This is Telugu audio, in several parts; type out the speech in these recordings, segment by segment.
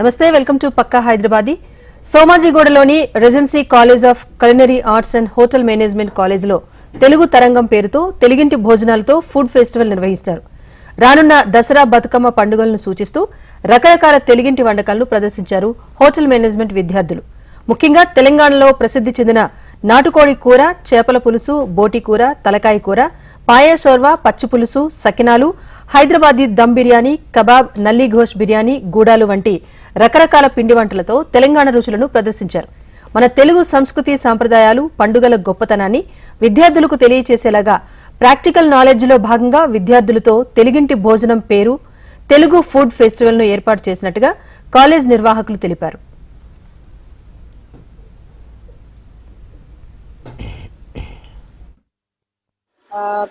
నమస్తే welcome to Pakka Hyderabadi. సోమాజిగూడలోని regency college of culinary arts and hotel management కాలేజీలో తెలుగు తరంగం పేరుతో తెలుగింటి భోజనాలతో ఫుడ్ ఫెస్టివల్ నిర్వహిస్తారు. రానున్న దసరా బతుకమ్మ పండుగలను సూచిస్తూ రకరకాల తెలుగింటి వంటకాలను ప్రదర్శించారు హోటల్ మేనేజ్మెంట్ విద్యార్థులు. ముఖ్యంగా తెలంగాణలో ప్రసిద్ధి చెందిన నాటుకోడి కూర చేపల పులుసు బోటి కూర తలకాయ కూర పాయా షోర్వా పచ్చి పులుసు సకినాలు హైదరాబాదీ దమ్ బిర్యానీ కబాబ్ నల్లి ఘోష్ బిర్యానీ గూడాలు వంటి రకరకాల పిండి వంటలతో తెలంగాణ రుచులను ప్రదర్శించారు. మన తెలుగు సంస్కృతి సాంప్రదాయాలు పండుగల గొప్పతనాన్ని విద్యార్థులకు తెలియచేసేలాగా ప్రాక్టికల్ నాలెడ్జ్లో భాగంగా విద్యార్థులతో తెలుగింటి భోజనం పేరు తెలుగు ఫుడ్ ఫెస్టివల్ను ఏర్పాటు చేసినట్టుగా కాలేజ్ నిర్వాహకులు తెలిపారు.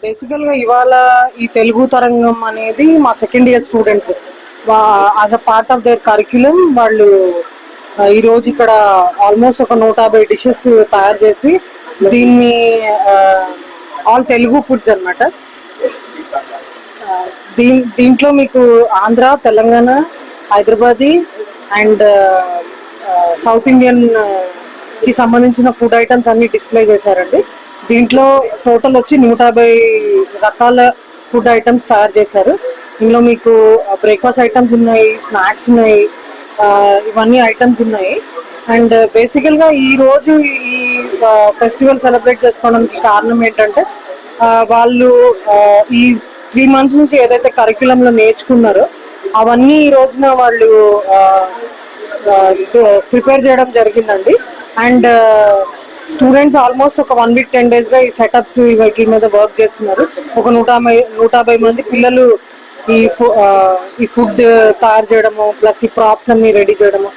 బేసికల్గా ఇవాళ ఈ తెలుగు తరంగం అనేది మా second year students as a part of their curriculum వాళ్ళు ఈరోజు ఈ రోజు ఇక్కడ ఆల్మోస్ట్ ఒక నూట యాభై డిషెస్ తయారు చేసి దీన్ని ఆల్ తెలుగు ఫుడ్స్ అనమాట దీని దీంట్లో మీకు ఆంధ్ర తెలంగాణ హైదరాబాదీ అండ్ సౌత్ ఇండియన్కి సంబంధించిన ఫుడ్ ఐటమ్స్ అన్ని డిస్ప్లే చేశారండి. దీంట్లో టోటల్ వచ్చి నూట యాభై రకాల ఫుడ్ ఐటమ్స్ తయారు చేశారు. ఇందులో మీకు బ్రేక్ఫాస్ట్ ఐటమ్స్ ఉన్నాయి స్నాక్స్ ఉన్నాయి ఇవన్నీ ఐటమ్స్ ఉన్నాయి. అండ్ బేసికల్గా ఈ రోజు ఈ ఫెస్టివల్ సెలబ్రేట్ చేసుకోవడానికి కారణం ఏంటంటే వాళ్ళు ఈ త్రీ మంత్స్ నుంచి ఏదైతే కరిక్యులంలో నేర్చుకున్నారో అవన్నీ ఈ రోజున వాళ్ళు ప్రిపేర్ చేయడం జరిగిందండి. అండ్ స్టూడెంట్స్ ఆల్మోస్ట్ ఒక వన్ వీక్ టెన్ డేస్గా ఈ సెటప్స్ వీటి మీద వర్క్ చేస్తున్నారు. ఒక నూట నూట యాభై మంది పిల్లలు ఈ ఈ ఫుడ్ తయారు చేయడము ప్లస్ ఈ ప్రాప్స్ అన్ని రెడీ చేయడము.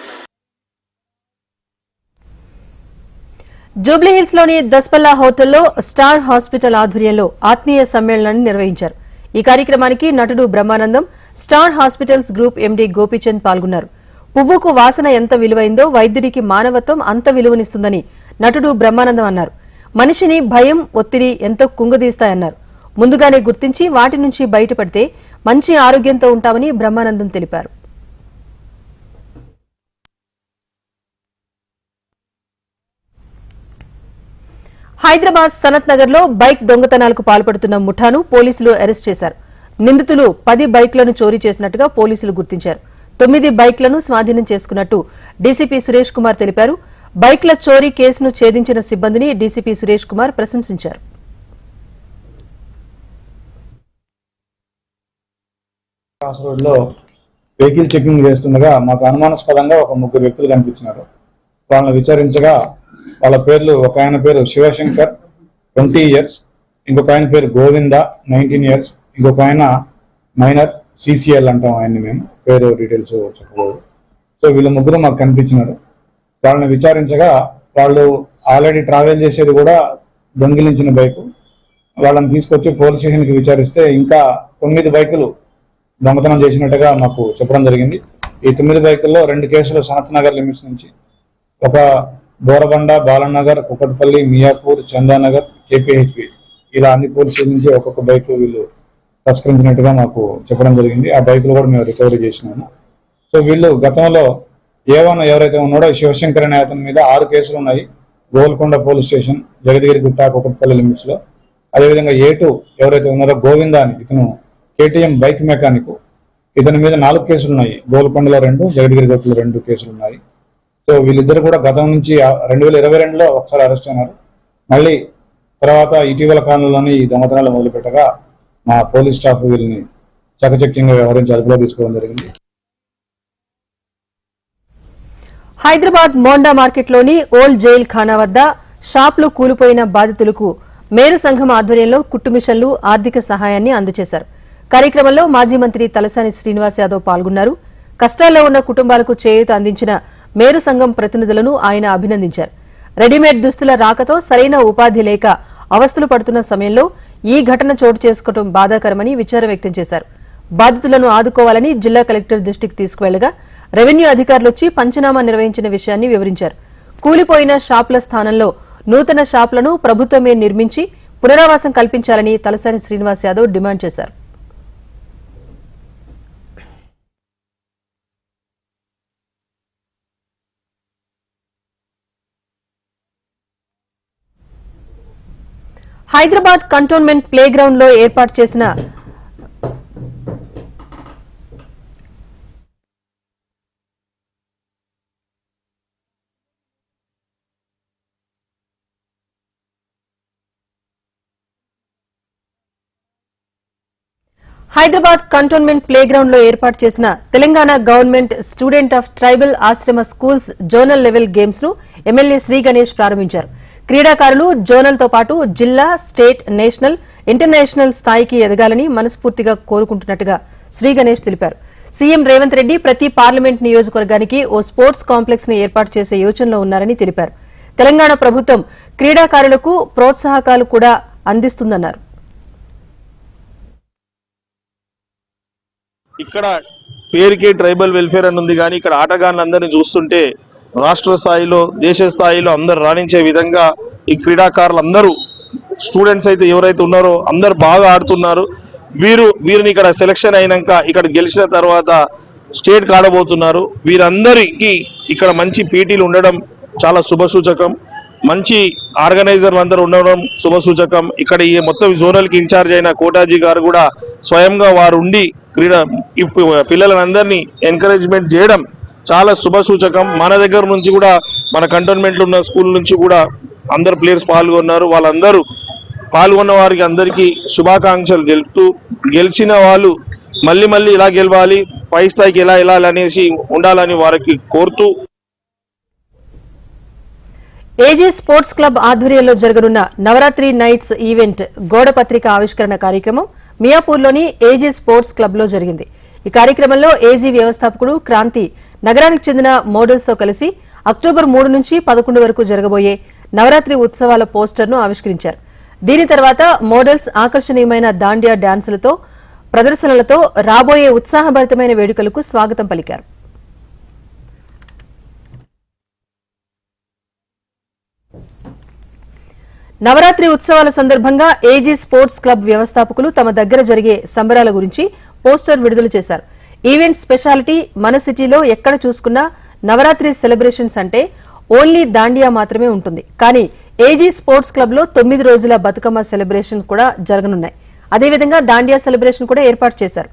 జూబ్లీహిల్స్లోని దస్పల్లా హోటల్లో స్టార్ హాస్పిటల్ ఆధ్వర్యంలో ఆత్మీయ సమ్మేళనాన్ని నిర్వహించారు. ఈ కార్యక్రమానికి నటుడు Brahmanandam star hospitals group MD Gopichand పాల్గొన్నారు. పువ్వుకు వాసన ఎంత విలువైందో వైద్యుడికి మానవత్వం అంత విలువనిస్తుందని నటుడు బ్రహ్మానందం అన్నారు. మనిషిని భయం ఒత్తిడి ఎంతో కుంగదీస్తాయన్నారు. ముందుగానే గుర్తించి వాటి నుంచి బయటపడితే మంచి ఆరోగ్యంతో ఉంటామని బ్రహ్మానందం తెలిపారు. హైదరాబాద్ సనత్ నగర్లో బైక్ దొంగతనాలకు పాల్పడుతున్న ముఠాను పోలీసులు అరెస్ట్ చేశారు. నిందితులు పది బైక్లను చోరీ చేసినట్టుగా పోలీసులు గుర్తించారు. తొమ్మిది బైక్లను స్వాధీనం చేసుకున్నట్టు డీసీపీ సురేష్ కుమార్ తెలిపారు. బైక్ల చోరీ కేసును ఛేదించిన సిబ్బందిని డీసీపీ సురేష్ కుమార్ ప్రశంసించారు. వెహికల్ చెకింగ్ చేస్తుండగా మాకు అనుమానాస్పదంగా ఒక ముగ్గురు వ్యక్తులు కనిపించినారు. వాళ్ళని విచారించగా వాళ్ళ పేర్లు ఒక ఆయన పేరు శివశంకర్ ట్వంటీ ఇయర్స్ ఇంకొక ఆయన పేరు గోవింద నైన్టీన్ ఇయర్స్ ఇంకొక ఆయన మైనర్ సిసిఎల్ అంటాం ఆయన్ని మేము. పేరు డీటెయిల్స్ చెప్పకూడదు. సో వీళ్ళ ముగ్గురు మాకు కనిపించినారు. వాళ్ళని విచారించగా వాళ్ళు ఆల్రెడీ ట్రావెల్ చేసేది కూడా దొంగిలించిన బైకు వాళ్ళని తీసుకొచ్చి పోలీస్ స్టేషన్కి విచారిస్తే ఇంకా తొమ్మిది బైకులు దొంగతనం చేసినట్టుగా మాకు చెప్పడం జరిగింది. ఈ తొమ్మిది బైకుల్లో రెండు కేసులు సనత్ నగర్ లిమిట్స్ నుంచి. ఒక బోరబండ బాలనగర్ కుకట్పల్లి మియాపూర్ చందానగర్ కేపీహెచ్పి. ఇలా అన్ని పోలీస్ స్టేషన్ నుంచి ఒక్కొక్క బైక్ వీళ్ళు తస్కరించినట్టుగా మాకు చెప్పడం జరిగింది. ఆ బైకులు కూడా మేము రికవరీ చేసినాము. సో వీళ్ళు గతంలో ఏవన్ ఎవరైతే ఉన్నాడో శివశంకర్ అనే అతని మీద ఆరు కేసులు ఉన్నాయి. గోల్కొండ పోలీస్ స్టేషన్ జగదగిరి గుట్ట కుకట్పల్లి లిమిట్స్లో. అదేవిధంగా ఏ టూ ఎవరైతే ఉన్నారో గోవింద అని ఇతను కేటీఎం బైక్ మెకానిక్. ఇతని మీద నాలుగు కేసులు ఉన్నాయి. గోల్కొండలో రెండు జగదగిరి గుట్టలో రెండు కేసులు ఉన్నాయి. సో వీళ్ళిద్దరు కూడా గతం నుంచి రెండు వేల ఇరవై రెండులో ఒకసారి అరెస్ట్ అయినారు. మళ్ళీ తర్వాత ఇటీవల కాలంలోనే ఈ దొంగతనాలు మొదలుపెట్టగా మా పోలీస్ స్టాఫ్ వీరిని చకచక్యంగా వ్యవహరించి అదుపులో తీసుకోవడం జరిగింది. హైదరాబాద్ మోండా మార్కెట్లోని ఓల్డ్ జైల్ ఖానా వద్ద షాప్లు కూలిపోయిన బాధితులకు మేరు సంఘం ఆధ్వర్యంలో కుట్టు మిషన్లు ఆర్థిక సహాయాన్ని అందజేశారు. కార్యక్రమంలో మాజీ మంత్రి తలసాని శ్రీనివాస్ యాదవ్ పాల్గొన్నారు. కష్టాల్లో ఉన్న కుటుంబాలకు చేయూత అందించిన మేరు సంఘం ప్రతినిధులను ఆయన అభినందించారు. రెడీమేడ్ దుస్తుల రాకతో సరైన ఉపాధి లేక అవస్థలు పడుతున్న సమయంలో ఈ ఘటన చోటు చేసుకోవడం బాధాకరమని విచారం వ్యక్తం చేశారు. బాధితులను ఆదుకోవాలని జిల్లా కలెక్టర్ దృష్టికి తీసుకువెళ్ళగా రెవెన్యూ అధికారులు వచ్చి పంచనామా నిర్వహించిన విషయాన్ని వివరించారు. కూలిపోయిన షాపుల స్థానంలో నూతన షాపులను ప్రభుత్వమే నిర్మించి పునరావాసం కల్పించాలని తలసాని శ్రీనివాస్ యాదవ్ డిమాండ్ చేశారు. హైదరాబాద్ కంటోన్మెంట్ ప్లే గ్రౌండ్లో ఏర్పాటు చేసిన హైదరాబాద్ కంటోన్మెంట్ ప్లే గ్రౌండ్లో ఏర్పాటు చేసిన Telangana government student of tribal ashram schools zonal level గేమ్స్ను MLA Shri Ganesh ప్రారంభించారు. క్రీడాకారులు జోనల్తో పాటు జిల్లా స్టేట్ నేషనల్ ఇంటర్నేషనల్ స్థాయికి ఎదగాలని మనస్ఫూర్తిగా కోరుకుంటున్నట్టుగా శ్రీ గణేష్ తెలిపారు. సీఎం రేవంత్ రెడ్డి ప్రతి పార్లమెంట్ నియోజకవర్గానికి ఓ స్పోర్ట్స్ కాంప్లెక్స్ను ఏర్పాటు చేసే యోచనలో ఉన్నారని తెలిపారు. తెలంగాణ ప్రభుత్వం క్రీడాకారులకు ప్రోత్సాహకాలు కూడా అందిస్తుందన్నారు. ఇక్కడ పేరుకే ట్రైబల్ వెల్ఫేర్ అని ఉంది కానీ ఇక్కడ ఆటగాళ్ళందరినీ చూస్తుంటే రాష్ట్ర స్థాయిలో దేశ స్థాయిలో అందరు రాణించే విధంగా ఈ క్రీడాకారులు అందరూ స్టూడెంట్స్ అయితే ఎవరైతే ఉన్నారో అందరు బాగా ఆడుతున్నారు. వీరు వీరిని ఇక్కడ సెలక్షన్ అయినాక ఇక్కడ గెలిచిన తర్వాత స్టేట్ కాడబోతున్నారు. వీరందరికీ ఇక్కడ మంచి పీటీలు ఉండడం చాలా శుభసూచకం. మంచి ఆర్గనైజర్లు అందరూ ఉండడం శుభసూచకం. ఇక్కడ ఈ మొత్తం జోనల్కి ఇన్ఛార్జ్ అయిన కోటాజీ గారు కూడా స్వయంగా వారు ఉండి క్రీడ పిల్లలందరినీ ఎంకరేజ్మెంట్ చేయడం చాలా శుభసూచకం మన దగ్గర నుంచి కూడా మన కంటోన్మెంట్లో ఉన్న స్కూల్ నుంచి కూడా అందరు ప్లేయర్స్ పాల్గొన్నారు. వాళ్ళందరూ పాల్గొన్న వారికి అందరికీ శుభాకాంక్షలు తెలుపుతూ గెలిచిన వాళ్ళు మళ్ళీ మళ్ళీ ఇలా గెలవాలి పై స్థాయికి ఎలా వెళ్ళాలి అనేసి ఉండాలని వారికి కోరుతూ. ఏజే స్పోర్ట్స్ క్లబ్ ఆధ్వర్యంలో జరగనున్న నవరాత్రి నైట్స్ ఈవెంట్ గోడపత్రిక ఆవిష్కరణ కార్యక్రమం మియాపూర్లోని ఏజే స్పోర్ట్స్ క్లబ్లో జరిగింది. ఈ కార్యక్రమంలో ఏజీ వ్యవస్థాపకుడు క్రాంతి నగరానికి చెందిన మోడల్స్తో కలిసి అక్టోబర్ మూడు నుంచి పదకొండు వరకు జరగబోయే నవరాత్రి ఉత్సవాల పోస్టర్ను ఆవిష్కరించారు. దీని తర్వాత మోడల్స్ ఆకర్షణీయమైన దాండియా డాన్సులతో ప్రదర్శనలతో రాబోయే ఉత్సాహభరితమైన వేడుకలకు స్వాగతం పలికారు. నవరాత్రి ఉత్సవాల సందర్భంగా ఏజీ స్పోర్ట్స్ క్లబ్ వ్యవస్థాపకులు తమ దగ్గర జరిగే సంబరాల గురించి పోస్టర్ విడుదల చేశారు. ఈవెంట్ స్పెషాలిటీ మన సిటీలో ఎక్కడ చూసుకున్నా నవరాత్రి సెలబ్రేషన్స్ అంటే ఓన్లీ దాండియా మాత్రమే ఉంటుంది. కానీ ఏజీ స్పోర్ట్స్ క్లబ్లో తొమ్మిది రోజుల బతుకమ్మ సెలబ్రేషన్ కూడా జరగనున్నాయి. అదేవిధంగా దాండియా సెలబ్రేషన్ కూడా ఏర్పాటు చేశారు.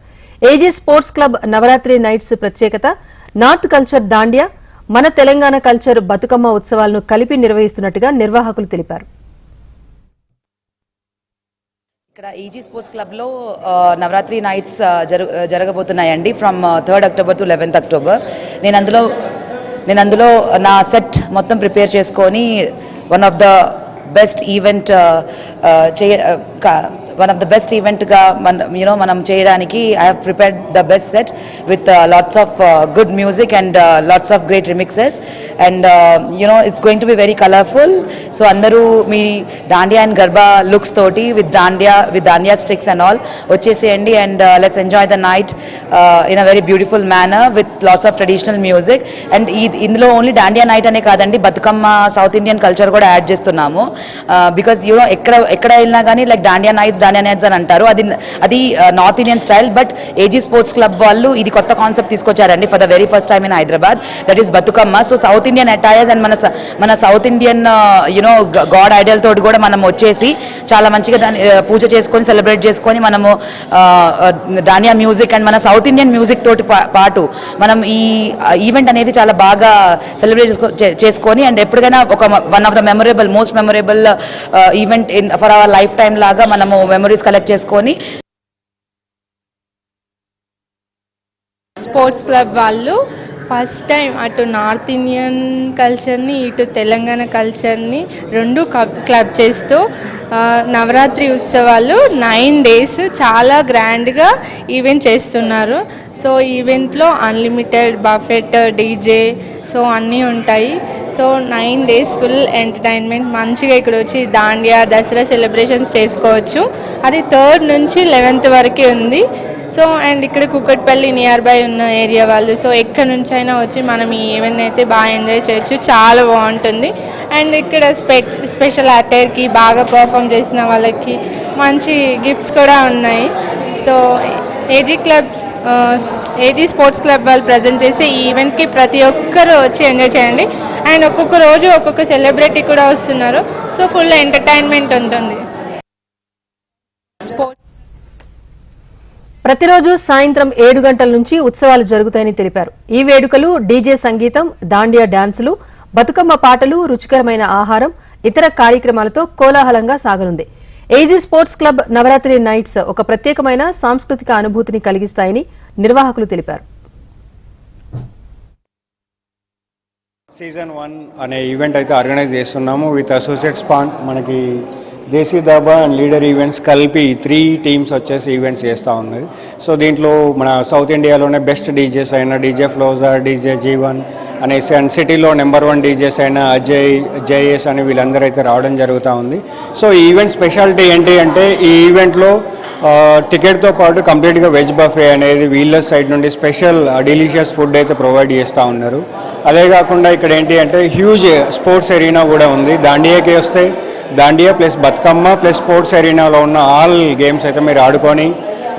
AG sports club Navratri nights ప్రత్యేకత నార్త్ కల్చర్ దాండియా మన తెలంగాణ కల్చర్ బతుకమ్మ ఉత్సవాలను కలిపి నిర్వహిస్తున్నట్టుగా నిర్వాహకులు తెలిపారు. ఇక్కడ ఈజీ స్పోర్ట్స్ క్లబ్లో నవరాత్రి నైట్స్ జరు జరగబోతున్నాయండి from third October to eleventh October నేను అందులో నేను అందులో నా సెట్ మొత్తం ప్రిపేర్ చేసుకొని one of the best event చేయ వన్ ఆఫ్ ద బెస్ట్ ఈవెంట్గా మన యూనో మనం చేయడానికి I have prepared the best set with lots of good music and lots of great remixes and you know it's going to be very colourful so అందరూ మీ దాండియా అండ్ గర్బా లుక్స్ తోటి with dandiya with dandiya sticks and all వచ్చేసేయండి. And let's enjoy the night in a very beautiful manner with lots of traditional music and ఈ ఇందులో ఓన్లీ డాండియా నైట్ అనే కాదండి బతుకమ్మ సౌత్ ఇండియన్ కల్చర్ కూడా యాడ్ చేస్తున్నాము. బికాస్ యూనో ఎక్కడ ఎక్కడ వెళ్ళినా కానీ like dandiya nights dandiya nights అని అంటారు. అది అది north Indian style but AG sports club వాళ్ళు ఇది కొత్త కాన్సెప్ట్ తీసుకొచ్చారండి for the very first time in Hyderabad that is Bathukamma. So south Indian attires and మన స- మన south Indian you know god ideal తోటి కూడా మనం వచ్చేసి చాలా మంచిగా దాన్ని పూజ చేసుకొని సెలబ్రేట్ చేసుకొని మనము దానియా మ్యూజిక్ అండ్ మన సౌత్ ఇండియన్ మ్యూజిక్ తోటి పాటు మనం ఈ ఈవెంట్ అనేది చాలా బాగా సెలబ్రేట్ చేసుకొని అండ్ ఎప్పటికైనా ఒక one of the memorable most memorable event in for our life time లాగా మనము మెమరీస్ కలెక్ట్ చేసుకొని స్పోర్ట్స్ క్లబ్ వాళ్ళు ఫస్ట్ టైం అటు నార్త్ ఇండియన్ కల్చర్ని ఇటు తెలంగాణ కల్చర్ని రెండు క్లబ్ చేస్తూ నవరాత్రి ఉత్సవాలు నైన్ డేస్ చాలా గ్రాండ్గా ఈవెంట్ చేస్తున్నారు. సో ఈవెంట్లో అన్లిమిటెడ్ బఫెట్ డీజే సో అన్నీ ఉంటాయి. So nine days full entertainment. మంచిగా ఇక్కడ వచ్చి దాండియా దసరా సెలబ్రేషన్స్ చేసుకోవచ్చు. అది థర్డ్ నుంచి లెవెన్త్ వరకే ఉంది. సో అండ్ ఇక్కడ కుక్కట్పల్లి నియర్ బై ఉన్న ఏరియా వాళ్ళు. సో ఎక్కడి నుంచి అయినా వచ్చి మనం ఈ ఈవెంట్ అయితే బాగా ఎంజాయ్ చేయొచ్చు. చాలా బాగుంటుంది. అండ్ ఇక్కడ స్పె స్పెషల్ అటైర్కి బాగా పర్ఫామ్ చేసిన వాళ్ళకి మంచి గిఫ్ట్స్ కూడా ఉన్నాయి. So AG clubs AG sports club వాళ్ళు ప్రజెంట్ చేసే ఈ ఈవెంట్కి ప్రతి ఒక్కరు వచ్చి ఎంజాయ్ చేయండి. అండ్ ఒక్కొక్క రోజు ఒక్కొక్క సెలబ్రిటీ కూడా వస్తున్నారు. సో ఫుల్ ఎంటర్టైన్మెంట్ ఉంటుంది. స్పోర్ట్స్ ప్రతిరోజు సాయంత్రం ఏడు గంటల నుంచి ఉత్సవాలు జరుగుతాయని తెలిపారు. ఈ వేడుకలు డీజే సంగీతం దాండియా డాన్సులు బతుకమ్మ పాటలు రుచికరమైన ఆహారం ఇతర కార్యక్రమాలతో కోలాహలంగా సాగనుంది. AG sports club Navratri nights ఒక ప్రత్యేకమైన సాంస్కృతిక అనుభూతిని కలిగిస్తాయని నిర్వాహకులు తెలిపారు. సీజన్ వన్ అనే ఈవెంట్ అయితే ఆర్గనైజ్ చేస్తున్నాము. విత్ అసోసియేట్ స్పాన్ మనకి Desi Dhaba and leader events కలిపి త్రీ టీమ్స్ వచ్చేసి ఈవెంట్స్ చేస్తూ ఉన్నది సో దీంట్లో మన సౌత్ ఇండియాలోనే బెస్ట్ డీజేస్ అయిన డీజే ఫ్లోజర్ డీజే జీవన్ అనేసి అండ్ సిటీలో నెంబర్ వన్ డీజేస్ అయిన అజయ్ జేఎస్ అని వీళ్ళందరూ అయితే రావడం జరుగుతూ ఉంది. సో ఈ ఈవెంట్ స్పెషాలిటీ ఏంటి అంటే ఈ ఈవెంట్లో టికెట్తో పాటు కంప్లీట్గా వెజ్ బఫే అనేది వీళ్ళ సైడ్ నుండి స్పెషల్ డెలిషియస్ ఫుడ్ అయితే ప్రొవైడ్ చేస్తూ ఉన్నారు. అదే కాకుండా ఇక్కడ ఏంటి అంటే హ్యూజ్ స్పోర్ట్స్ ఎరీనా కూడా ఉంది. దాండియాకి వస్తే dandiya plus Bathukamma plus sports ఎరీనాలో ఉన్న ఆల్ గేమ్స్ అయితే మీరు ఆడుకొని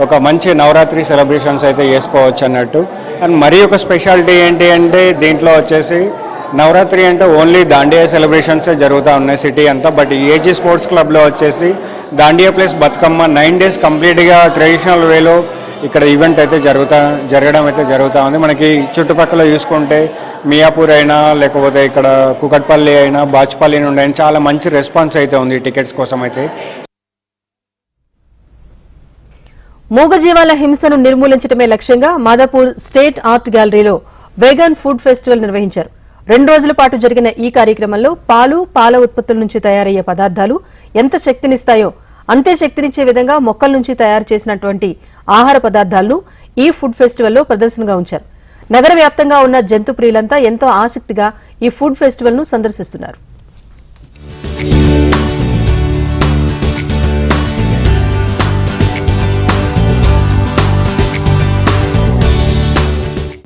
ఒక మంచి నవరాత్రి సెలబ్రేషన్స్ అయితే చేసుకోవచ్చు అన్నట్టు. అండ్ మరీ ఒక స్పెషాలిటీ ఏంటి అంటే దీంట్లో వచ్చేసి నవరాత్రి అంటే ఓన్లీ దాండియా సెలబ్రేషన్సే జరుగుతూ ఉన్నాయి సిటీ అంతా బట్ ఏజీ స్పోర్ట్స్ క్లబ్లో వచ్చేసి dandiya plus Bathukamma nine days కంప్లీట్గా ట్రెడిషనల్ వేలో ఇక్కడ ఈవెంట్ అయితే జరుగుతా జరగడం అయితే జరుగుతూ ఉంది. మనకి చుట్టుపక్కల చూసుకుంటే మియాపూర్ అయినా లేకపోతే ఇక్కడ కుకట్పల్లి అయినా బాచ్పల్లి నుండి అయినా చాలా మంచి రెస్పాన్స్ అయితే ఉంది టికెట్స్ కోసం అయితే. మూగజీవాల హింసను నిర్మూలించడమే లక్ష్యంగా మాదాపూర్ స్టేట్ ఆర్ట్ గ్యాలరీలో వేగన్ ఫుడ్ ఫెస్టివల్ నిర్వహించారు. రెండు రోజుల పాటు జరిగిన ఈ కార్యక్రమంలో పాలు పాల ఉత్పత్తుల నుంచి తయారయ్యే పదార్థాలు ఎంత శక్తినిస్తాయో అంతే శక్తినిచ్చే విధంగా మొక్కల నుంచి తయారు చేసినటువంటి ఆహార పదార్థాలను ఈ ఫుడ్ ఫెస్టివల్లో ప్రదర్శనగా ఉంచారు. నగర వ్యాప్తంగా ఉన్న జంతు ప్రియులంతా ఎంతో ఆసక్తిగా ఈ ఫుడ్ ఫెస్టివల్ను సందర్శిస్తున్నారు.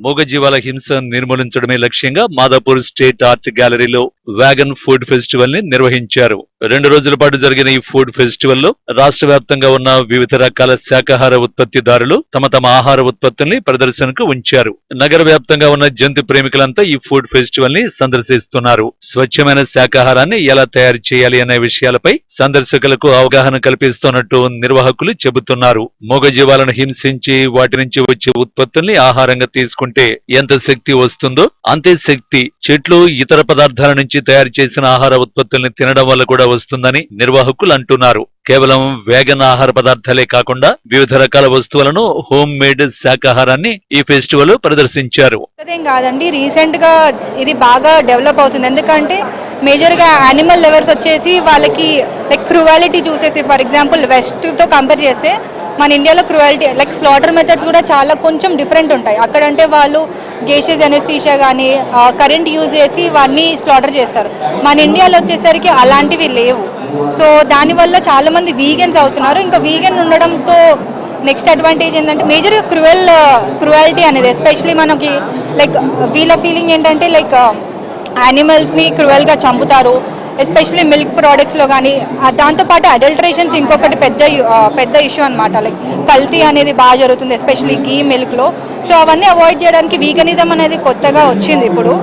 మూగజీవాల హింస నిర్మూలించడమే లక్ష్యంగా మాదాపూర్ స్టేట్ ఆర్ట్ గ్యాలరీలో వ్యాగన్ ఫుడ్ ఫెస్టివల్ని నిర్వహించారు. రెండు రోజుల పాటు జరిగిన ఈ ఫుడ్ ఫెస్టివల్లో రాష్ట్ర వ్యాప్తంగా ఉన్న వివిధ రకాల శాకాహార ఉత్పత్తిదారులు తమ తమ ఆహార ఉత్పత్తుల్ని ప్రదర్శనకు ఉంచారు. నగర వ్యాప్తంగా ఉన్న జంతు ప్రేమికులంతా ఈ ఫుడ్ ఫెస్టివల్ని సందర్శిస్తున్నారు. స్వచ్ఛమైన శాకాహారాన్ని ఎలా తయారు చేయాలి అనే విషయాలపై సందర్శకులకు అవగాహన కల్పిస్తున్నట్టు నిర్వాహకులు చెబుతున్నారు. మూగజీవాలను హింసించి వాటి నుంచి వచ్చే ఉత్పత్తుల్ని ఆహారంగా తీసుకుంటే ఎంత శక్తి వస్తుందో అంతే శక్తి చెట్లు ఇతర పదార్థాల నుంచి తయారు చేసిన ఆహార ఉత్పత్తుల్ని తినడం వల్ల కూడా వస్తుందని నిర్వాహకులు అంటున్నారు. కేవలం వేగన్ ఆహార పదార్థాలే కాకుండా వివిధ రకాల వస్తువులను హోమ్ మేడ్ శాకాహారాన్ని ఈ ఫెస్టివల్ ప్రదర్శించారు. అదేం కాదండి రీసెంట్గా ఇది బాగా డెవలప్ అవుతుంది. ఎందుకంటే మేజర్గా యానిమల్ లెవర్స్ వచ్చేసి వాళ్ళకి లైక్ క్రువాలిటీ చూసేసి ఫర్ ఎగ్జాంపుల్ వెస్ట్తో కంపేర్ చేస్తే మన ఇండియాలో క్రువాలిటీ లైక్ స్లాటర్ మెథడ్స్ కూడా చాలా కొంచెం డిఫరెంట్ ఉంటాయి. అక్కడంటే వాళ్ళు గేషెస్ ఎనెస్థీషియా కానీ కరెంట్ యూజ్ చేసి వాటిని స్లాటర్ చేస్తారు. మన ఇండియాలో వచ్చేసరికి అలాంటివి లేవు. సో దానివల్ల చాలామంది వీగన్స్ అవుతున్నారు. ఇంకా వీగన్ ఉండడంతో నెక్స్ట్ అడ్వాంటేజ్ ఏంటంటే మేజర్గా క్రువెల్ క్రువాలిటీ అనేది ఎస్పెషలీ మనకి లైక్ వీళ్ళ ఫీలింగ్ ఏంటంటే లైక్ యానిమల్స్ని క్రువెల్గా చంపుతారు. ఎస్పెషలీ మిల్క్ ప్రోడక్ట్స్లో కానీ దాంతోపాటు అడల్ట్రేషన్స్ ఇంకొకటి పెద్ద పెద్ద ఇష్యూ అనమాట లైక్ కల్తీ అనేది బాగా జరుగుతుంది ఎస్పెషలీ గీ మిల్క్లో సో అవన్నీ అవాయిడ్ చేయడానికి వీగనిజం అనేది కొత్తగా వచ్చింది ఇప్పుడు.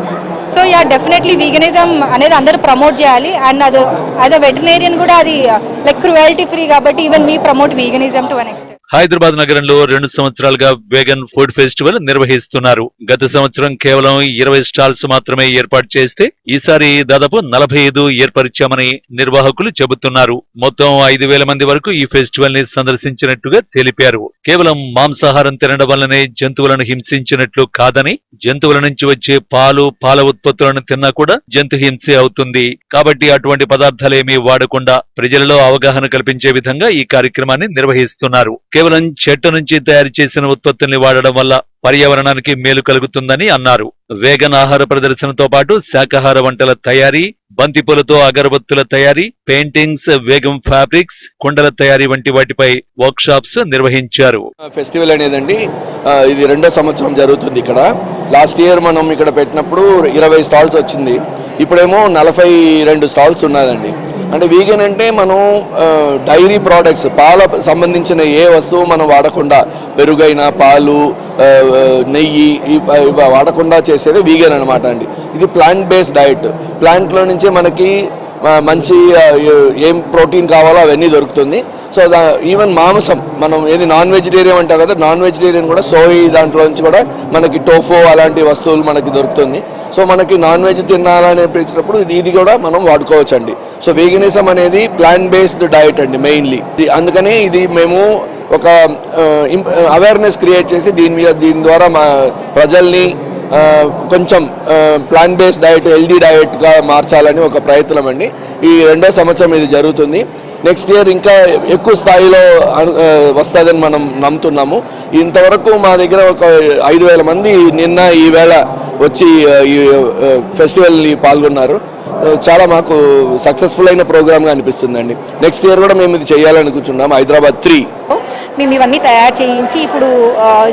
సో యా డెఫినెట్లీ వీగనిజం అనేది అందరూ ప్రమోట్ చేయాలి. అండ్ అది యాజ్ అ వెటనేరియన్ కూడా అది లైక్ క్రువాలిటీ ఫ్రీ కాబట్టి even me promote veganism to an extent Hyderabad నగరంలో రెండు సంవత్సరాలుగా వేగన్ ఫుడ్ ఫెస్టివల్ నిర్వహిస్తున్నారు. గత సంవత్సరం కేవలం ఇరవై స్టాల్స్ మాత్రమే ఏర్పాటు చేస్తే ఈసారి దాదాపు నలభై ఐదు ఏర్పరిచామని నిర్వాహకులు చెబుతున్నారు. మొత్తం ఐదు వేల మంది వరకు ఈ ఫెస్టివల్ని సందర్శించినట్టుగా తెలిపారు. కేవలం మాంసాహారం తినడం వల్లనే జంతువులను హింసించినట్లు కాదని జంతువుల నుంచి వచ్చే పాలు పాల ఉత్పత్తులను తిన్నా కూడా జంతు హింసే అవుతుంది. కాబట్టి అటువంటి పదార్థాలేమీ వాడకుండా ప్రజలలో అవగాహన కల్పించే విధంగా ఈ కార్యక్రమాన్ని నిర్వహిస్తున్నారు. కేవలం చెట్టు నుంచి తయారు చేసిన ఉత్పత్తుల్ని వాడడం వల్ల పర్యావరణానికి మేలు కలుగుతుందని అన్నారు. వేగన్ ఆహార ప్రదర్శనతో పాటు శాకాహార వంటల తయారీ బంతిపూలతో అగరబత్తుల తయారీ పెయింటింగ్స్ వేగం ఫ్యాబ్రిక్స్ కుండల తయారీ వంటి వాటిపై వర్క్ షాప్స్ నిర్వహించారు ఫెస్టివల్ అనేదండి. ఇది రెండో సంవత్సరం జరుగుతుంది ఇక్కడ. లాస్ట్ ఇయర్ మనం ఇక్కడ పెట్టినప్పుడు ఇరవై స్టాల్స్ వచ్చింది. ఇప్పుడేమో నలభై రెండు స్టాల్స్ ఉన్నదండి. అంటే వీగన్ అంటే మనం డైరీ ప్రోడక్ట్స్ పాల సంబంధించిన ఏ వస్తువు మనం వాడకుండా పెరుగైన పాలు నెయ్యి వాడకుండా చేసేది వీగన్ అనమాట అండి. ఇది ప్లాంట్ బేస్డ్ డైట్ ప్లాంట్లో నుంచే మనకి మంచి ఏం ప్రోటీన్ కావాలో అవన్నీ దొరుకుతుంది. సో దా ఈవెన్ మాంసం మనం ఏది నాన్ వెజిటేరియన్ అంటాం కదా నాన్ వెజిటేరియన్ కూడా సోయి దాంట్లో నుంచి కూడా మనకి టోఫో అలాంటి వస్తువులు మనకి దొరుకుతుంది. సో మనకి నాన్ వెజ్ తినాలనిపించినప్పుడు ఇది ఇది కూడా మనం వాడుకోవచ్చు అండి సో వేగనిజం అనేది ప్లాంట్ బేస్డ్ డయట్ అండి మెయిన్లీ అందుకని ఇది మేము ఒక అవేర్నెస్ క్రియేట్ చేసి దీని మీద దీని ద్వారా మా ప్రజల్ని కొంచెం ప్లాంట్ బేస్డ్ డయట్ హెల్దీ డయట్గా మార్చాలని ఒక ప్రయత్నం అండి. ఈ రెండో సంవత్సరం ఇది జరుగుతుంది. నెక్స్ట్ ఇయర్ ఇంకా ఎక్కువ స్థాయిలో వస్తుందని మనం నమ్ముతున్నాము. ఇంతవరకు మా దగ్గర ఒక ఐదు వేల మంది నిన్న ఈవేళ వచ్చి ఈ ఫెస్టివల్ పాల్గొన్నారు. చాలా మాకు సక్సెస్ఫుల్ అయిన ప్రోగ్రామ్గా అనిపిస్తుందండి. నెక్స్ట్ ఇయర్ కూడా మేము ఇది చేయాలనుకుంటున్నాము హైదరాబాద్ త్రీ. మేము ఇవన్నీ తయారు చేయించి ఇప్పుడు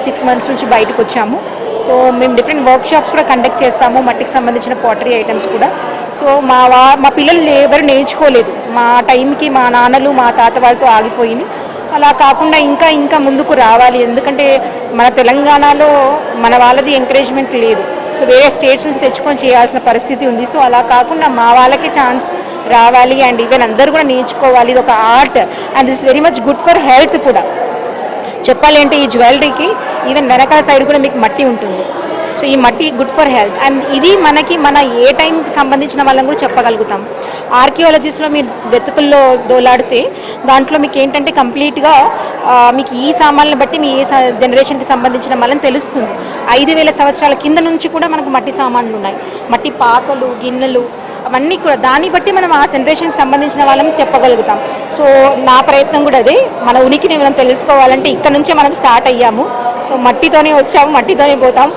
సిక్స్ మంత్స్ నుంచి బయటకు వచ్చాము. సో మేము డిఫరెంట్ వర్క్ షాప్స్ కూడా కండక్ట్ చేస్తాము మట్టికి సంబంధించిన పాటరీ ఐటమ్స్ కూడా. సో మా వా మా పిల్లలు ఎవరు నేర్చుకోలేదు. మా టైంకి మా నాన్నలు మా తాత వాళ్ళతో ఆగిపోయింది. అలా కాకుండా ఇంకా ఇంకా ముందుకు రావాలి. ఎందుకంటే మన తెలంగాణలో మన వాళ్ళది ఎంకరేజ్మెంట్ లేదు. సో వేరే స్టేట్స్ నుంచి తెచ్చుకొని చేయాల్సిన పరిస్థితి ఉంది. సో అలా కాకుండా మా వాళ్ళకి ఛాన్స్ రావాలి అండ్ ఈవెన్ అందరూ కూడా నేర్చుకోవాలి. ఇది ఒక art and this very much good for health కూడా. చెప్పాలి అంటే ఈ జ్యువెలరీకి ఈవెన్ వెనకాల సైడ్ కూడా మీకు మట్టి ఉంటుంది. సో ఈ మట్టి గుడ్ ఫర్ హెల్త్. అండ్ ఇది మనకి మన ఏ టైంకి సంబంధించిన వాళ్ళని కూడా చెప్పగలుగుతాం. ఆర్కియాలజిస్ట్లో మీరు వెతుకుల్లో దోలాడితే దాంట్లో మీకు ఏంటంటే కంప్లీట్గా మీకు ఈ సామాన్లను బట్టి మీ ఏ జనరేషన్కి సంబంధించిన వాళ్ళని తెలుస్తుంది. ఐదు వేల సంవత్సరాల కింద నుంచి కూడా మనకు మట్టి సామాన్లు ఉన్నాయి. మట్టి పాకలు గిన్నెలు అవన్నీ కూడా దాన్ని బట్టి మనం ఆ జనరేషన్కి సంబంధించిన వాళ్ళని చెప్పగలుగుతాం. సో నా ప్రయత్నం కూడా అదే. మన ఉనికిని మనం తెలుసుకోవాలంటే ఇక్కడ నుంచే మనం స్టార్ట్ అయ్యాము. సో మట్టితోనే వచ్చాము మట్టితోనే పోతాం.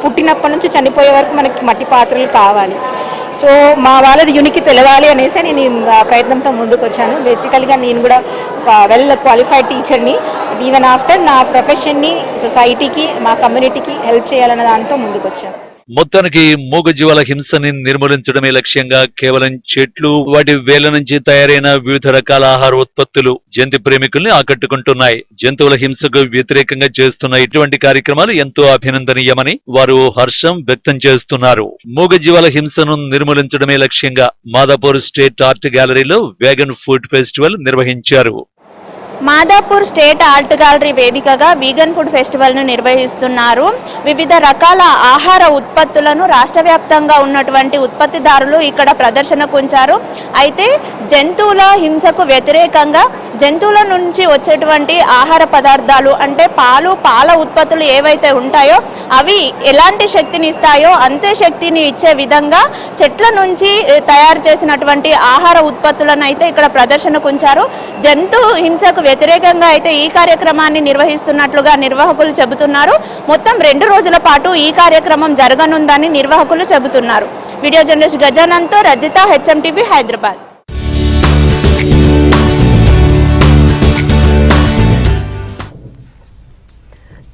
అప్పటి నుంచి చనిపోయే వరకు మనకి మట్టి పాత్రలు కావాలి. సో మా వాళ్ళది యునికి తెలవాలి అనేసి నేను ప్రయత్నంతో ముందుకు వచ్చాను బేసికల్గా నేను కూడా వెల్ క్వాలిఫైడ్ టీచర్ని ఈవెన్ ఆఫ్టర్ నా ప్రొఫెషన్ని సొసైటీకి మా కమ్యూనిటీకి హెల్ప్ చేయాలన్న దాంతో ముందుకు వచ్చాను మొత్తానికి మూగజీవాల హింసని నిర్మూలించడమే లక్ష్యంగా కేవలం చెట్లు వాటి వేల నుంచి తయారైన వివిధ రకాల ఆహార ఉత్పత్తులు జంతు ప్రేమికుల్ని ఆకట్టుకుంటున్నాయి. జంతువుల హింసకు వ్యతిరేకంగా చేస్తున్న ఇటువంటి కార్యక్రమాలు ఎంతో అభినందనీయమని వారు హర్షం వ్యక్తం చేస్తున్నారు. మూగజీవాల హింసను నిర్మూలించడమే లక్ష్యంగా మాదాపూర్ స్టేట్ ఆర్ట్ గ్యాలరీలో వేగన్ ఫుడ్ ఫెస్టివల్ నిర్వహించారు. మాదాపూర్ స్టేట్ ఆర్ట్ గ్యాలరీ వేదికగా వీగన్ ఫుడ్ ఫెస్టివల్ను నిర్వహిస్తున్నారు. వివిధ రకాల ఆహార ఉత్పత్తులను రాష్ట్ర వ్యాప్తంగా ఉన్నటువంటి ఉత్పత్తిదారులు ఇక్కడ ప్రదర్శనకు ఉంచారు అయితే జంతువుల హింసకు వ్యతిరేకంగా జంతువుల నుంచి వచ్చేటువంటి ఆహార పదార్థాలు అంటే పాలు పాల ఉత్పత్తులు ఏవైతే ఉంటాయో అవి ఎలాంటి శక్తిని ఇస్తాయో అంతే శక్తిని ఇచ్చే విధంగా చెట్ల నుంచి తయారు చేసినటువంటి ఆహార ఉత్పత్తులను అయితే ఇక్కడ ప్రదర్శనకు ఉంచారు జంతు హింసకు వ్యతిరేకంగా అయితే ఈ కార్యక్రమాన్ని నిర్వహిస్తున్నట్లుగా నిర్వాహకులు చెబుతున్నారు. మొత్తం రెండు రోజుల పాటు ఈ కార్యక్రమం జరగనుందని నిర్వాహకులు చెబుతున్నారు. వీడియో జర్నలిస్ట్ గజానంతో రజిత హెచ్ఎం టీవీ హైదరాబాద్.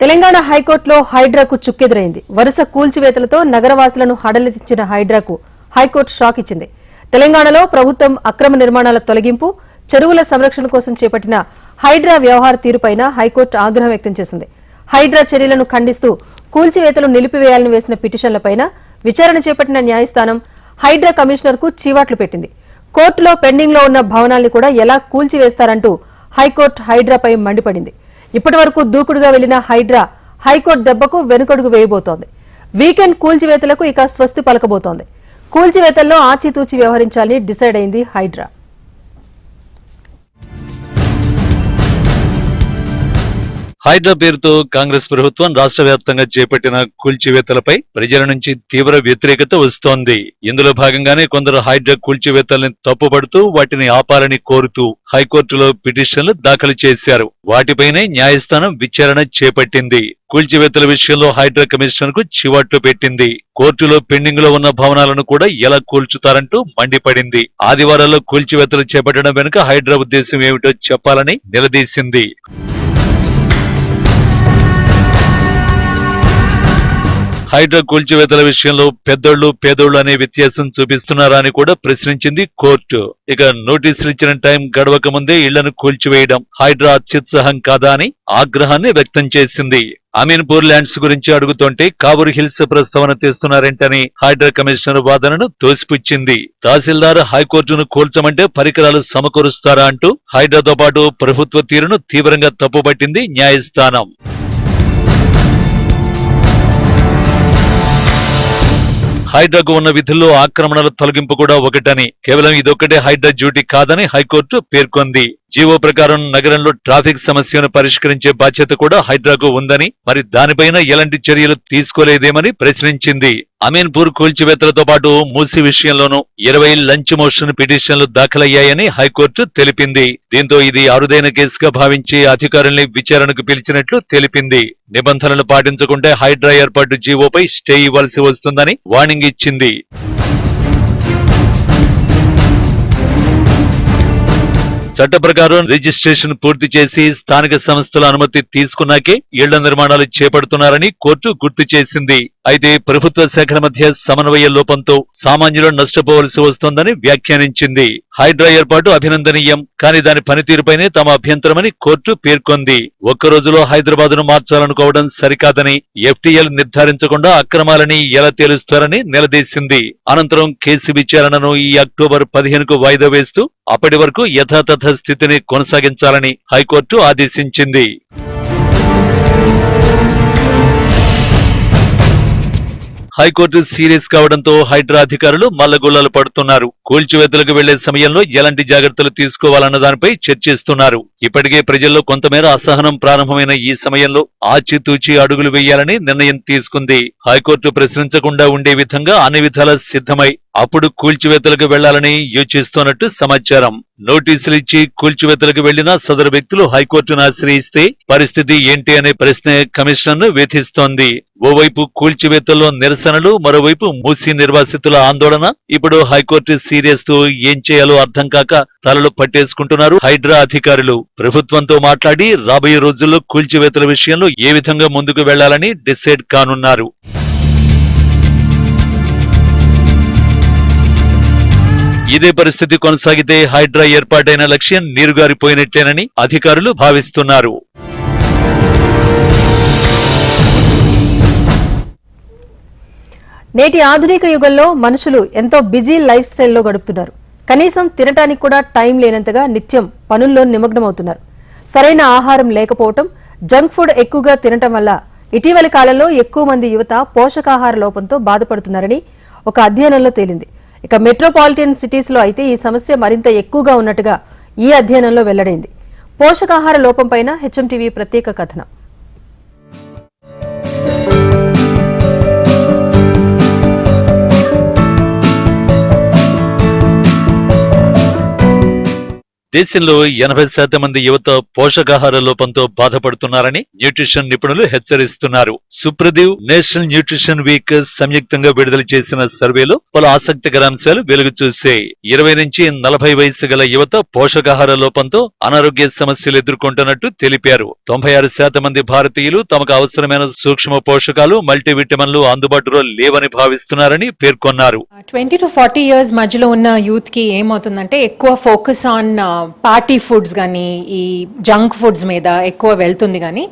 తెలంగాణ హైకోర్టులో హైడ్రాకు చుక్కెదురైంది. వరుస కూల్చివేతలతో నగరవాసులను హడలెత్తించిన హైడ్రాకు హైకోర్టు షాక్ ఇచ్చింది. తెలంగాణలో ప్రభుత్వం అక్రమ నిర్మాణాల తొలగింపు చెరువుల సంరక్షణ కోసం చేపట్టిన హైడ్రా వ్యవహార తీరుపైన హైకోర్టు ఆగ్రహం వ్యక్తం చేసింది. హైడ్రా చర్యలను ఖండిస్తూ కూల్చివేతలు నిలిపివేయాలని వేసిన పిటిషన్లపైన విచారణ చేపట్టిన న్యాయస్థానం హైడ్రా కమిషనర్కు చీవాట్లు పెట్టింది. కోర్టులో పెండింగ్లో ఉన్న భవనాల్ని కూడా ఎలా కూల్చివేస్తారంటూ హైకోర్టు హైడ్రాపై మండిపడింది. ఇప్పటి వరకు దూకుడుగా వెళ్ళిన హైడ్రా హైకోర్టు దెబ్బకు వెనుకడుగు వేయబోతోంది. వీకెండ్ కూల్చివేతలకు ఇక స్వస్తి పలకబోతోంది. కూల్చివేతల్లో ఆచితూచి వ్యవహరించాలని డిసైడ్ అయింది హైడ్రా. హైడ్రా పేరుతో కాంగ్రెస్ ప్రభుత్వం రాష్ట్ర వ్యాప్తంగా చేపట్టిన కూల్చివేతలపై ప్రజల నుంచి తీవ్ర వ్యతిరేకత వస్తోంది. ఇందులో భాగంగానే కొందరు హైడ్రా కూల్చివేతల్ని తప్పుపడుతూ వాటిని ఆపాలని కోరుతూ హైకోర్టులో పిటిషన్లు దాఖలు చేశారు. వాటిపైనే న్యాయస్థానం విచారణ చేపట్టింది. కూల్చివేతల విషయంలో హైడ్రా కమిషనర్కు చివాట్లు పెట్టింది. కోర్టులో పెండింగ్లో ఉన్న భవనాలను కూడా ఎలా కూల్చుతారంటూ మండిపడింది. ఆదివారాల్లో కూల్చివేతలు చేపట్టడం వెనుక హైడ్రా ఉద్దేశం ఏమిటో చెప్పాలని నిలదీసింది. హైడ్రా కూల్చివేతల విషయంలో పెద్దోళ్ళు పేదోళ్ళు అనే వ్యత్యాసం చూపిస్తున్నారా అని కూడా ప్రశ్నించింది కోర్టు. ఇక నోటీసులు ఇచ్చిన టైం గడవక ముందే ఇళ్ళను కూల్చివేయడం హైడ్రా అత్యుత్సాహం కాదా అని ఆగ్రహాన్ని వ్యక్తం చేసింది. అమీన్పూర్ ల్యాండ్స్ గురించి అడుగుతుంటే కాబూర్ హిల్స్ ప్రస్తావన తెస్తున్నారేంటని హైడ్రా కమిషనర్ వాదనను తోసిపుచ్చింది. తహసీల్దార్ హైకోర్టును కూల్చమంటే పరికరాలు సమకూరుస్తారా అంటూ హైడ్రాతో పాటు ప్రభుత్వ తీరును తీవ్రంగా తప్పుపట్టింది న్యాయస్థానం. హైడ్రాకు ఉన్న విధుల్లో ఆక్రమణల తొలగింపు కూడా ఒకటని. కేవలం ఇదొక్కటే హైడ్రా డ్యూటీ కాదని హైకోర్టు పేర్కొంది. జీవో ప్రకారం నగరంలో ట్రాఫిక్ సమస్యను పరిష్కరించే బాధ్యత కూడా హైడ్రాకు ఉందని మరి దానిపైన ఎలాంటి చర్యలు తీసుకోలేదేమని ప్రశ్నించింది. అమీన్పూర్ కూల్చివేతలతో పాటు మూసి విషయంలోనూ ఇరవై లంచ్ మోషన్ పిటిషన్లు దాఖలయ్యాయని హైకోర్టు తెలిపింది. దీంతో ఇది అరుదైన కేసుగా భావించి అధికారుల్ని విచారణకు పిలిచినట్లు తెలిపింది. నిబంధనలు పాటించకుంటే హైడ్రా ఏర్పాటు జీవోపై స్టే ఇవ్వాల్సి వస్తుందని వార్నింగ్ ఇచ్చింది. చట్ట ప్రకారం రిజిస్ట్రేషన్ పూర్తి చేసి స్థానిక సంస్థల అనుమతి తీసుకున్నాకే ఇళ్ళ నిర్మాణాలు చేపడుతున్నారని కోర్టు గుర్తు చేసింది. అయితే ప్రభుత్వ శాఖల మధ్య సమన్వయ లోపంతో సామాన్యులు నష్టపోవలసి వస్తోందని వ్యాఖ్యానించింది. హైడ్రా ఏర్పాటు అభినందనీయం కానీ దాని పనితీరుపైనే తమ అభ్యంతరమని కోర్టు పేర్కొంది. ఒక్క రోజులో హైదరాబాద్ను మార్చాలనుకోవడం సరికాదని ఎఫ్టీఎల్ నిర్ధారించకుండా అక్రమాలని ఎలా తేలుస్తారని నిలదీసింది. అనంతరం కేసు విచారణను ఈ అక్టోబర్ పదిహేనుకు వాయిదా వేస్తూ అప్పటి వరకు యథాతథ స్థితిని కొనసాగించాలని హైకోర్టు ఆదేశించింది. హైకోర్టు సీరియస్ కావడంతో హైడ్రా అధికారులు మల్లగొల్లాలు పడుతున్నారు. కూల్చివేతలకు వెళ్ళే సమయంలో ఎలాంటి జాగ్రత్తలు తీసుకోవాలన్న దానిపై చర్చిస్తున్నారు. ఇప్పటికే ప్రజల్లో కొంతమేర అసహనం ప్రారంభమైన ఈ సమయంలో ఆచితూచి అడుగులు వేయాలని నిర్ణయం తీసుకుంది. హైకోర్టు ప్రశ్నించకుండా ఉండే విధంగా అన్ని విధాల సిద్ధమై అప్పుడు కూల్చివేతలకు వెళ్ళాలని యోచిస్తున్నట్టు సమాచారం. నోటీసులు ఇచ్చి కూల్చివేతలకు వెళ్ళిన సదరు వ్యక్తులు హైకోర్టును ఆశ్రయిస్తే పరిస్థితి ఏంటి అనే ప్రశ్న కమిషన్ వేధిస్తోంది. ఓవైపు కూల్చివేతల్లో నిరసనలు మరోవైపు మూసి నిర్వాసితుల ఆందోళన ఇప్పుడు హైకోర్టు సీరియస్ తీరేస్తూ ఏం చేయాలో అర్థం కాక తలలు పట్టేసుకుంటున్నారు హైడ్రా అధికారులు. ప్రభుత్వంతో మాట్లాడి రాబోయే రోజుల్లో కూల్చివేతల విషయంలో ఏ విధంగా ముందుకు వెళ్ళాలని డిసైడ్ కానున్నారు. ఇదే పరిస్థితి కొనసాగితే హైడ్రా ఏర్పాటైన లక్ష్యం నీరుగారిపోయినట్లేనని అధికారులు భావిస్తున్నారు. నేటి ఆధునిక యుగంలో మనుషులు ఎంతో బిజీ లైఫ్ స్టైల్లో గడుపుతున్నారు. కనీసం తినటానికి కూడా టైం లేనంతగా నిత్యం పనుల్లో నిమగ్నమవుతున్నారు. సరైన ఆహారం లేకపోవటం జంక్ ఫుడ్ ఎక్కువగా తినటం వల్ల ఇటీవలి కాలంలో ఎక్కువ మంది యువత పోషకాహార లోపంతో బాధపడుతున్నారని ఒక అధ్యయనంలో తేలింది. ఇక మెట్రోపాలిటన్ సిటీస్లో అయితే ఈ సమస్య మరింత ఎక్కువగా ఉన్నట్టుగా ఈ అధ్యయనంలో వెల్లడైంది. పోషకాహార లోపంపైన హెచ్ఎంటీవీ ప్రత్యేక కథనం. దేశంలో ఎనభై శాతం మంది యువత పోషకాహార లోపంతో బాధపడుతున్నారని న్యూట్రిషన్ నిపుణులు హెచ్చరిస్తున్నారు. సుప్రదీవ్ నేషనల్ న్యూట్రిషన్ వీక్ సంయుక్తంగా విడుదల చేసిన సర్వేలో పలు ఆసక్తికర అంశాలు వెలుగు చూశాయి. ఇరవై నుంచి నలభై వయసు గల యువత పోషకాహార లోపంతో అనారోగ్య సమస్యలు ఎదుర్కొంటున్నట్టు తెలిపారు. తొంభై ఆరు శాతం మంది భారతీయులు తమకు అవసరమైన సూక్ష్మ పోషకాలు మల్టీవిటమిన్లు అందుబాటులో లేవని భావిస్తున్నారని పేర్కొన్నారు. ట్వంటీ టు ఫార్టీ ఇయర్స్ మధ్యలో ఉన్న యూత్కి ఏమవుతుందంటే ఎక్కువ ఫోకస్ ఆన్ పార్టీ ఫుడ్స్ కానీ ఈ జంక్ ఫుడ్స్ మీద ఎక్కువ వెళ్తుంది కానీ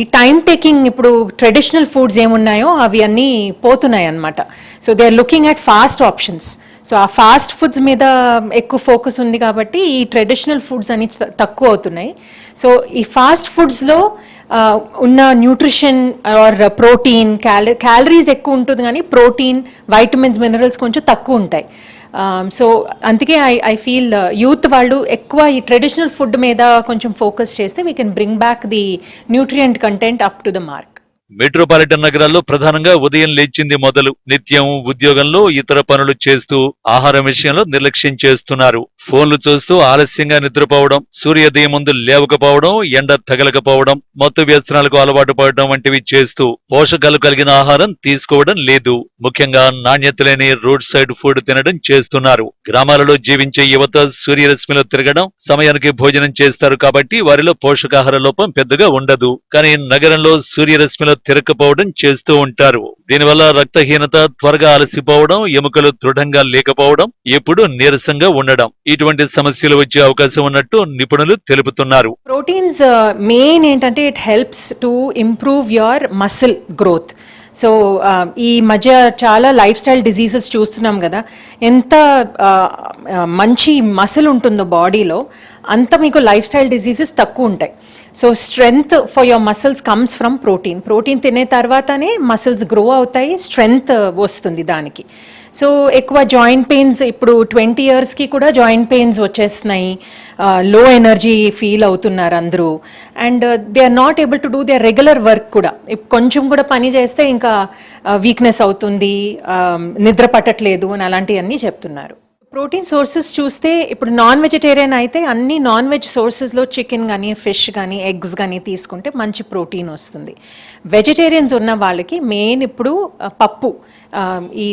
ఈ టైం టేకింగ్ ఇప్పుడు ట్రెడిషనల్ ఫుడ్స్ ఏమున్నాయో అవి అన్నీ పోతున్నాయి అన్నమాట so they are looking at fast options. So ఆ ఫాస్ట్ ఫుడ్స్ మీద ఎక్కువ ఫోకస్ ఉంది కాబట్టి ఈ ట్రెడిషనల్ ఫుడ్స్ అని తక్కువ అవుతున్నాయి. సో ఈ ఫాస్ట్ ఫుడ్స్లో ఉన్న న్యూట్రిషన్ ఆర్ ప్రోటీన్ క్యాల క్యాలరీస్ ఎక్కువ ఉంటుంది కానీ ప్రోటీన్ వైటమిన్స్ మినరల్స్ కొంచెం తక్కువ ఉంటాయి. సో అందుకే ఐ ఐ ఫీల్ యూత్ వాళ్ళు ఎక్కువ ఈ ట్రెడిషనల్ ఫుడ్ మీద కొంచెం ఫోకస్ చేస్తే we can bring back the nutrient content up to the mark metropolitan నగరాల్లో ప్రధానంగా ఉదయం లేచింది మొదలు. నిత్యం ఉద్యోగంలో ఇతర పనులు చేస్తూ ఆహారం విషయంలో నిర్లక్ష్యం చేస్తున్నారు. ఫోన్లు చూస్తూ ఆలస్యంగా నిద్రపోవడం సూర్యోదయం ముందు లేవకపోవడం ఎండ తగలకపోవడం మొత్తం వ్యసనాలకు అలవాటు పడడం వంటివి చేస్తూ పోషకాలు కలిగిన ఆహారం తీసుకోవడం లేదు. ముఖ్యంగా నాణ్యత లేని రోడ్ సైడ్ ఫుడ్ తినడం చేస్తున్నారు. గ్రామాలలో జీవించే యువత సూర్యరశ్మిలో తిరగడం సమయానికి భోజనం చేస్తారు కాబట్టి వారిలో పోషకాహార లోపం పెద్దగా ఉండదు. కానీ నగరంలో సూర్యరశ్మిలో తిరక్కపోవడం చేస్తూ ఉంటారు. దీనివల్ల రక్తహీనత త్వరగా అలసిపోవడం ఎముకలు దృఢంగా లేకపోవడం ఎప్పుడు నీరసంగా ఉండడం. ఇటువంటి సమస్యలు వచ్చే అవకాశం ఉన్నట్టు నిపుణులు తెలుపుతున్నారు. ప్రోటీన్స్ మెయిన్ uh, ఏంటంటే it helps to improve your muscle growth so ఈ మధ్య చాలా లైఫ్ స్టైల్ డిజీజెస్ చూస్తున్నాం కదా. ఎంత uh, uh, మంచి మసిల్ ఉంటుందో బాడీలో అంత మీకు లైఫ్ స్టైల్ డిజీజెస్ తక్కువ ఉంటాయి. So strength for your muscles comes from protein protein తినే తర్వాతనే మసిల్స్ గ్రో అవుతాయి స్ట్రెంగ్త్ వస్తుంది దానికి. సో ఎక్కువ జాయింట్ పెయిన్స్ ఇప్పుడు ట్వంటీ ఇయర్స్కి కూడా జాయింట్ పెయిన్స్ వచ్చేస్తున్నాయి. లో ఎనర్జీ ఫీల్ అవుతున్నారు అందరూ. And they are not able to do they regular work కూడా. కొంచెం కూడా పని చేస్తే ఇంకా వీక్నెస్ అవుతుంది నిద్ర పట్టట్లేదు అని అలాంటివన్నీ చెప్తున్నారు. ప్రోటీన్ సోర్సెస్ చూస్తే ఇప్పుడు నాన్ వెజిటేరియన్ అయితే అన్ని నాన్ వెజ్ సోర్సెస్లో చికెన్ కానీ ఫిష్ కానీ ఎగ్స్ కానీ తీసుకుంటే మంచి ప్రోటీన్ వస్తుంది. వెజిటేరియన్స్ ఉన్న వాళ్ళకి మెయిన్ ఇప్పుడు పప్పు ఈ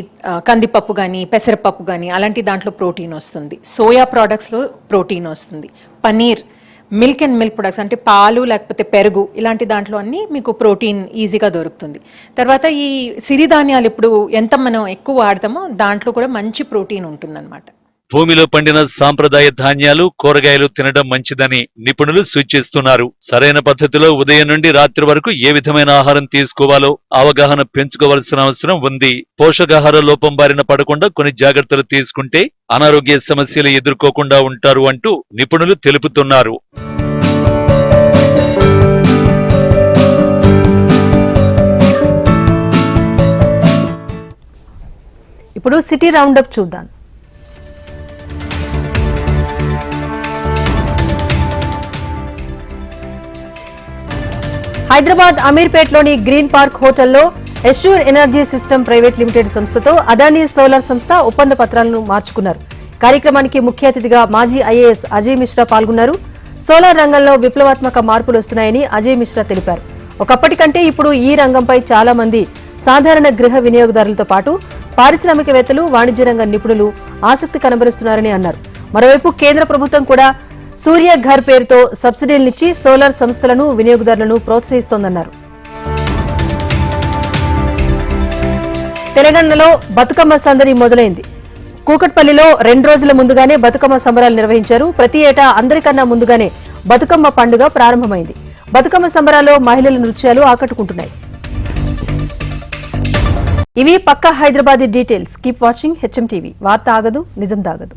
కందిపప్పు కానీ పెసరపప్పు కానీ అలాంటి దాంట్లో ప్రోటీన్ వస్తుంది. సోయా ప్రోడక్ట్స్లో ప్రోటీన్ వస్తుంది. Paneer milk and milk products అంటే పాలు లేకపోతే పెరుగు ఇలాంటి దాంట్లో అన్ని మీకు ప్రోటీన్ ఈజీగా దొరుకుతుంది. తర్వాత ఈ సిరిధాన్యాలు ఇప్పుడు ఎంత మనం ఎక్కువ వాడతామో దాంట్లో కూడా మంచి ప్రోటీన్ ఉంటుందన్నమాట. భూమిలో పండిన సాంప్రదాయ ధాన్యాలు కూరగాయలు తినడం మంచిదని నిపుణులు సూచిస్తున్నారు. సరైన పద్ధతిలో ఉదయం నుండి రాత్రి వరకు ఏ విధమైన ఆహారం తీసుకోవాలో అవగాహన పెంచుకోవాల్సిన అవసరం ఉంది. పోషకాహార లోపం బారిన పడకుండా కొన్ని జాగ్రత్తలు తీసుకుంటే అనారోగ్య సమస్యలు ఎదుర్కోకుండా ఉంటారు అంటూ నిపుణులు తెలుపుతున్నారు. ఇప్పుడు సిటీ రౌండప్ చూద్దాం. హైదరాబాద్ అమీర్పేట్లోని గ్రీన్ పార్క్ హోటల్లో assure energy system private limited సంస్థతో అదానీ సోలార్ సంస్థ ఒప్పంద పత్రాలను మార్చుకున్నారు. కార్యక్రమానికి ముఖ్య అతిథిగా మాజీ ఐఏఎస్ అజయ్ మిశ్రా పాల్గొన్నారు. సోలార్ రంగంలో విప్లవాత్మక మార్పులు వస్తున్నాయని అజయ్ మిశ్రా తెలిపారు. ఒకప్పటి కంటే ఇప్పుడు ఈ రంగంపై చాలా మంది సాధారణ గృహ వినియోగదారులతో పాటు పారిశ్రామికవేత్తలు వాణిజ్య రంగ నిపుణులు ఆసక్తి కనబరుస్తున్నారని అన్నారు. మరోవైపు కేంద్ర ప్రభుత్వం కూడా సూర్య ఘర్ పేరుతో సబ్సిడీలనిచ్చి సోలార్ సంస్థలను వినియోగదారులను ప్రోత్సహిస్తోందన్నారు. తెలంగాణలో బతుకమ్మ సందడి మొదలైంది. కూకట్పల్లిలో రెండు రోజుల ముందుగానే బతుకమ్మ సంబరాలు నిర్వహించారు. ప్రతి ఏటా అందరికన్నా ముందుగానే బతుకమ్మ పండుగ ప్రారంభమైంది. బతుకమ్మ సంబరాల్లో మహిళల నృత్యాలు ఆకట్టుకుంటున్నాయి. ఇవి Pakka Hyderabad details. Keep watching HM TV. వార్త ఆగదు నిజం దాగదు